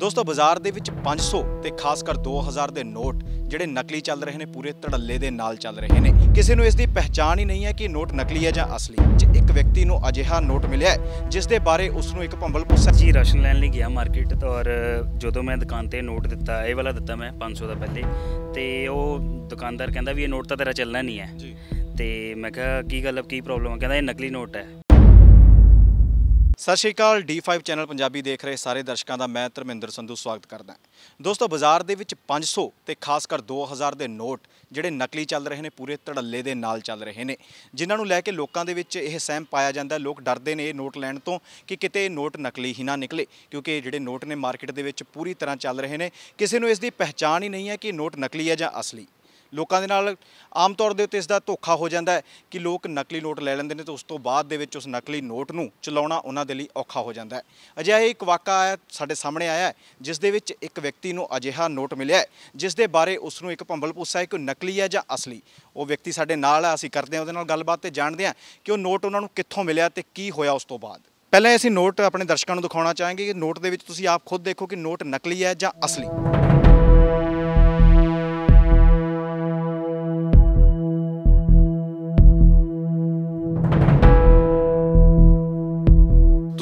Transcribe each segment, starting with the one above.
ਦੋਸਤੋ ਬਾਜ਼ਾਰ ਦੇ ਵਿੱਚ 500 ਤੇ ਖਾਸ ਕਰ 2000 ਦੇ ਨੋਟ ਜਿਹੜੇ ਨਕਲੀ ਚੱਲ ਰਹੇ ਨੇ ਪੂਰੇ ਧੜੱਲੇ ਦੇ ਨਾਲ ਚੱਲ ਰਹੇ ਨੇ। ਕਿਸੇ ਨੂੰ ਇਸ ਦੀ ਪਹਿਚਾਣ ਹੀ ਨਹੀਂ ਹੈ ਕਿ ਨੋਟ ਨਕਲੀ ਹੈ ਜਾਂ ਅਸਲੀ। ਜੇ ਇੱਕ ਵਿਅਕਤੀ ਨੂੰ ਅਜਿਹਾ ਨੋਟ ਮਿਲਿਆ ਜਿਸ ਦੇ ਬਾਰੇ ਉਸ ਨੂੰ ਇੱਕ ਭੰਬਲ ਪੁੱਛਿਆ ਜੀ ਰਾਸ਼ਨ ਲੈਣ ਲਈ ਗਿਆ ਮਾਰਕੀਟ ਤੋਂ ਔਰ ਜਦੋਂ ਮੈਂ ਦੁਕਾਨ ਤੇ ਨੋਟ ਦਿੱਤਾ ਇਹ ਵਾਲਾ ਦਿੱਤਾ ਮੈਂ 500 ਦਾ ਪਹਿਲੇ ਤੇ ਉਹ ਦੁਕਾਨਦਾਰ ਕਹਿੰਦਾ ਵੀ ਇਹ ਨੋਟ ਤਾਂ ਤੇਰਾ ਚੱਲਣਾ ਨਹੀਂ ਹੈ। ਜੀ। ਤੇ ਮੈਂ ਕਿਹਾ ਕੀ ਗੱਲ ਹੈ ਕੀ ਪ੍ਰੋਬਲਮ ਹੈ ਕਹਿੰਦਾ ਇਹ ਨਕਲੀ ਨੋਟ ਹੈ। ਸਤਿ ਸ਼੍ਰੀ ਅਕਾਲ D5 ਚੈਨਲ ਪੰਜਾਬੀ ਦੇਖ ਰਹੇ ਸਾਰੇ ਦਰਸ਼ਕਾਂ ਦਾ ਮੈਂ ਧਰਮਿੰਦਰ ਸੰਧੂ ਸਵਾਗਤ ਕਰਦਾ ਦੋਸਤੋ, ਬਾਜ਼ਾਰ ਦੇ ਵਿੱਚ 500 ਤੇ ਖਾਸ ਕਰ 2000 ਦੇ ਨੋਟ ਜਿਹੜੇ ਨਕਲੀ ਚੱਲ ਰਹੇ ਨੇ, ਪੂਰੇ ਧੜੱਲੇ ਦੇ ਨਾਲ ਚੱਲ ਰਹੇ ਨੇ, ਜਿਨ੍ਹਾਂ ਨੂੰ ਲੈ ਕੇ ਲੋਕਾਂ ਦੇ ਵਿੱਚ ਇਹ ਸਹਿਮ ਪਾਇਆ ਜਾਂਦਾ ਲੋਕ ਡਰਦੇ ਨੇ ਇਹ ਨੋਟ ਲੈਣ ਤੋਂ ਕਿ ਕਿਤੇ ਨੋਟ ਨਕਲੀ ਹੀ ਨਾ ਨਿਕਲੇ, ਕਿਉਂਕਿ ਇਹ ਜਿਹੜੇ ਨੋਟ ਨੇ ਮਾਰਕੀਟ ਦੇ ਵਿੱਚ ਪੂਰੀ ਤਰ੍ਹਾਂ ਚੱਲ ਰਹੇ ਨੇ, ਕਿਸੇ ਨੂੰ ਇਸ ਦੀ ਪਹਿਚਾਣ ਹੀ ਨਹੀਂ ਹੈ ਕਿ ਨੋਟ ਨਕਲੀ ਹੈ ਜਾਂ ਅਸਲੀ। ਲੋਕਾਂ ਦੇ ਨਾਲ ਆਮ ਤੌਰ ਦੇ ਉੱਤੇ ਇਸ ਦਾ ਧੋਖਾ ਹੋ ਜਾਂਦਾ ਹੈ ਕਿ ਲੋਕ ਨਕਲੀ ਨੋਟ ਲੈ ਲੈਂਦੇ ਨੇ ਤੇ ਉਸ ਤੋਂ ਬਾਅਦ ਦੇ ਵਿੱਚ ਉਸ ਨਕਲੀ ਨੋਟ ਨੂੰ ਚਲਾਉਣਾ ਉਹਨਾਂ ਦੇ ਲਈ ਔਖਾ ਹੋ ਜਾਂਦਾ ਹੈ। ਅਜਿਹਾ ਹੀ ਇੱਕ ਵਾਕਾ ਆਇਆ, ਸਾਡੇ ਸਾਹਮਣੇ ਆਇਆ ਜਿਸ ਦੇ ਵਿੱਚ ਇੱਕ ਵਿਅਕਤੀ ਨੂੰ ਅਜਿਹਾ ਨੋਟ ਮਿਲਿਆ ਜਿਸ ਦੇ ਬਾਰੇ ਉਸ ਨੂੰ ਇੱਕ ਭੰਬਲ ਪੁੱਛਾ ਹੈ ਕਿ ਉਹ ਨਕਲੀ ਹੈ ਜਾਂ ਅਸਲੀ। ਉਹ ਵਿਅਕਤੀ ਸਾਡੇ ਨਾਲ ਹੈ ਅਸੀਂ ਕਰਦੇ ਹਾਂ, ਉਹਦੇ ਨਾਲ ਗੱਲਬਾਤ ਤੇ ਜਾਣਦੇ ਹਾਂ ਕਿ ਉਹ ਨੋਟ ਉਹਨਾਂ ਨੂੰ ਕਿੱਥੋਂ ਮਿਲਿਆ ਤੇ ਕੀ ਹੋਇਆ ਉਸ ਤੋਂ ਬਾਅਦ। ਪਹਿਲਾਂ ਅਸੀਂ ਨੋਟ ਆਪਣੇ ਦਰਸ਼ਕਾਂ ਨੂੰ ਦਿਖਾਉਣਾ ਚਾਹਾਂਗੇ ਕਿ ਨੋਟ ਦੇ ਵਿੱਚ ਤੁਸੀਂ ਆਪ ਖੁਦ ਦੇਖੋ ਕਿ ਨੋਟ ਨਕਲੀ ਹੈ ਜਾਂ ਅਸਲੀ।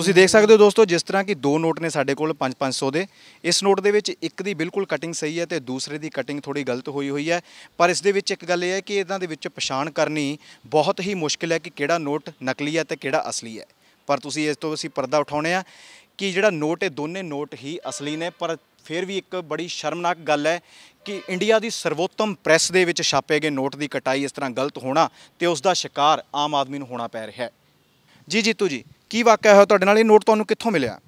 ਤੁਸੀਂ ਦੇਖ ਸਕਦੇ ਹੋ ਦੋਸਤੋ, ਜਿਸ ਤਰ੍ਹਾਂ ਕਿ ਦੋ ਨੋਟ ਨੇ ਸਾਡੇ ਕੋਲ 5-500 ਦੇ। ਇਸ ਨੋਟ ਦੇ ਵਿੱਚ ਇੱਕ ਦੀ ਬਿਲਕੁਲ ਕਟਿੰਗ ਸਹੀ ਹੈ ਤੇ ਦੂਸਰੇ ਦੀ ਕਟਿੰਗ ਥੋੜੀ ਗਲਤ ਹੋਈ ਹੋਈ ਹੈ। ਪਰ ਇਸ ਦੇ ਵਿੱਚ ਇੱਕ ਗੱਲ ਇਹ ਹੈ ਕਿ ਇਹਨਾਂ ਦੇ ਵਿੱਚ ਪਛਾਣ ਕਰਨੀ ਬਹੁਤ ਹੀ ਮੁਸ਼ਕਿਲ ਹੈ ਕਿ ਕਿਹੜਾ ਨੋਟ ਨਕਲੀ ਹੈ ਤੇ ਕਿਹੜਾ ਅਸਲੀ ਹੈ। ਪਰ ਤੁਸੀਂ ਇਸ ਤੋਂ ਅਸੀਂ ਪਰਦਾ ਉਠਾਉਣੇ ਆ ਕਿ ਜਿਹੜਾ ਨੋਟ ਇਹ ਦੋਨੇ ਨੋਟ ਹੀ ਅਸਲੀ ਨੇ, ਪਰ ਫਿਰ ਵੀ ਇੱਕ ਬੜੀ ਸ਼ਰਮਨਾਕ ਗੱਲ ਹੈ ਕਿ ਇੰਡੀਆ ਦੀ ਸਰਵੋਤਮ ਪ੍ਰੈਸ ਦੇ ਵਿੱਚ ਛਾਪੇ ਗਏ ਨੋਟ ਦੀ ਕਟਾਈ ਇਸ ਤਰ੍ਹਾਂ ਗਲਤ ਹੋਣਾ ਤੇ ਉਸ ਦਾ ਸ਼ਿਕਾਰ ਆਮ ਆਦਮੀ ਨੂੰ ਹੋਣਾ ਪੈ ਰਿਹਾ ਹੈ। ਜੀ ਜੀਤੂ ਜੀ ਕੀ ਵਾਕਿਆ ਹੋਇਆ ਤੁਹਾਡੇ ਨਾਲ? ਇਹ ਨੋਟ ਤੁਹਾਨੂੰ ਕਿੱਥੋਂ ਮਿਲਿਆ?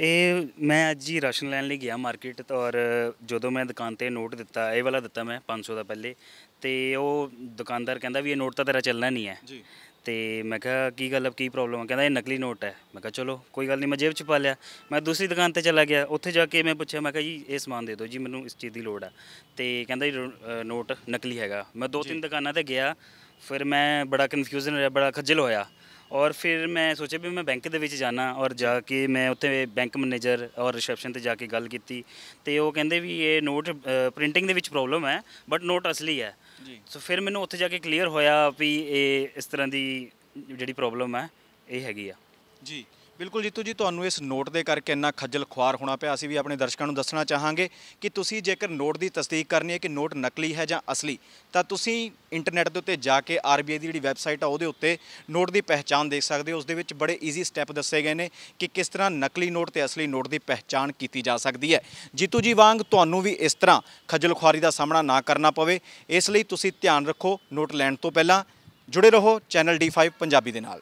ਇਹ ਮੈਂ ਅੱਜ ਹੀ ਰਾਸ਼ਨ ਲੈਣ ਲਈ ਗਿਆ ਮਾਰਕੀਟ ਔਰ ਜਦੋਂ ਮੈਂ ਦੁਕਾਨ ਤੇ ਨੋਟ ਦਿੱਤਾ ਇਹ ਵਾਲਾ ਦਿੱਤਾ ਮੈਂ 500 ਦਾ ਪਹਿਲੇ ਤੇ ਉਹ ਦੁਕਾਨਦਾਰ ਕਹਿੰਦਾ ਵੀ ਇਹ ਨੋਟ ਤਾਂ ਤੇਰਾ ਚੱਲਣਾ ਨਹੀਂ ਹੈ। ਜੀ। ਤੇ ਮੈਂ ਕਿਹਾ ਕੀ ਗੱਲ ਹੈ ਕੀ ਪ੍ਰੋਬਲਮ ਹੈ ਕਹਿੰਦਾ ਇਹ ਨਕਲੀ ਨੋਟ ਹੈ। ਮੈਂ ਕਿਹਾ ਚਲੋ ਕੋਈ ਗੱਲ ਨਹੀਂ ਮੈਂ ਜੇਬ 'ਚ ਪਾ ਲਿਆ। ਮੈਂ ਦੂਸਰੀ ਦੁਕਾਨ ਤੇ ਚਲਾ ਗਿਆ ਉੱਥੇ ਜਾ ਕੇ ਮੈਂ ਪੁੱਛਿਆ ਮੈਂ ਕਿਹਾ ਜੀ ਇਹ ਸਮਾਨ ਦੇ ਦਿਓ ਜੀ ਮੈਨੂੰ ਇਸ ਚੀਜ਼ ਦੀ ਲੋੜ ਆ। ਤੇ ਕਹਿੰਦਾ ਜੀ ਨੋਟ ਨਕਲੀ ਹੈਗਾ। ਮੈਂ ਦੋ ਤਿੰਨ ਦੁਕਾਨਾਂ ਤੇ ਗਿਆ ਫਿਰ ਮੈਂ ਬੜਾ ਕਨਫਿਊਜ਼ਨ ਹੋਇਆ ਬੜਾ ਖੱਜਲ ਹੋਇਆ। ਔਰ ਫਿਰ ਮੈਂ ਸੋਚਿਆ ਵੀ ਮੈਂ ਬੈਂਕ ਦੇ ਵਿੱਚ ਜਾਣਾ ਔਰ ਜਾ ਕੇ ਮੈਂ ਉੱਥੇ ਬੈਂਕ ਮੈਨੇਜਰ ਔਰ ਰਿਸੈਪਸ਼ਨ ਤੇ ਜਾ ਕੇ ਗੱਲ ਕੀਤੀ ਤੇ ਉਹ ਕਹਿੰਦੇ ਵੀ ਇਹ ਨੋਟ ਪ੍ਰਿੰਟਿੰਗ ਦੇ ਵਿੱਚ ਪ੍ਰੋਬਲਮ ਹੈ ਬਟ ਨੋਟ ਅਸਲੀ ਹੈ। ਜੀ। ਸੋ ਫਿਰ ਮੈਨੂੰ ਉੱਥੇ ਜਾ ਕੇ ਕਲੀਅਰ ਹੋਇਆ ਵੀ ਇਹ ਇਸ ਤਰ੍ਹਾਂ ਦੀ ਜਿਹੜੀ ਪ੍ਰੋਬਲਮ ਹੈ ਇਹ ਹੈਗੀ ਆ। ਜੀ। ਬਿਲਕੁਲ ਜੀਤੂ ਜੀ, ਤੁਹਾਨੂੰ ਇਸ ਨੋਟ ਦੇ ਕਰਕੇ ਇੰਨਾ ਖੱਜਲ ਖੁਆਰ ਹੋਣਾ ਪਿਆ। ਅਸੀਂ ਵੀ ਆਪਣੇ ਦਰਸ਼ਕਾਂ ਨੂੰ ਦੱਸਣਾ ਚਾਹਾਂਗੇ ਕਿ ਤੁਸੀਂ ਜੇਕਰ ਨੋਟ ਦੀ ਤਸਦੀਕ ਕਰਨੀ ਹੈ ਕਿ ਨੋਟ ਨਕਲੀ ਹੈ ਜਾਂ ਅਸਲੀ, ਤਾਂ ਤੁਸੀਂ ਇੰਟਰਨੈਟ ਦੇ ਉੱਤੇ ਜਾ ਕੇ ਆਰਬੀਆਈ ਦੀ ਜਿਹੜੀ ਵੈਬਸਾਈਟ ਆ, ਉਹਦੇ ਉੱਤੇ ਨੋਟ ਦੀ ਪਹਿਚਾਣ ਦੇਖ ਸਕਦੇ ਹੋ। ਉਸ ਦੇ ਵਿੱਚ ਬੜੇ ਈਜ਼ੀ ਸਟੈਪ ਦੱਸੇ ਗਏ ਨੇ ਕਿ ਕਿਸ ਤਰ੍ਹਾਂ ਨਕਲੀ ਨੋਟ ਤੇ ਅਸਲੀ ਨੋਟ ਦੀ ਪਹਿਚਾਣ ਕੀਤੀ ਜਾ ਸਕਦੀ ਹੈ। ਜੀਤੂ ਜੀ ਵਾਂਗ ਤੁਹਾਨੂੰ ਵੀ ਇਸ ਤਰ੍ਹਾਂ ਖੱਜਲ ਖੁਆਰੀ ਦਾ ਸਾਹਮਣਾ ਨਾ ਕਰਨਾ ਪਵੇ। ਇਸ ਲਈ ਤੁਸੀਂ ਧਿਆਨ ਰੱਖੋ ਨੋਟ ਲੈਣ ਤੋਂ ਪਹਿਲਾਂ। ਜੁੜੇ ਰਹੋ ਚੈਨਲ D5 ਪੰਜਾਬੀ ਦੇ ਨਾਲ।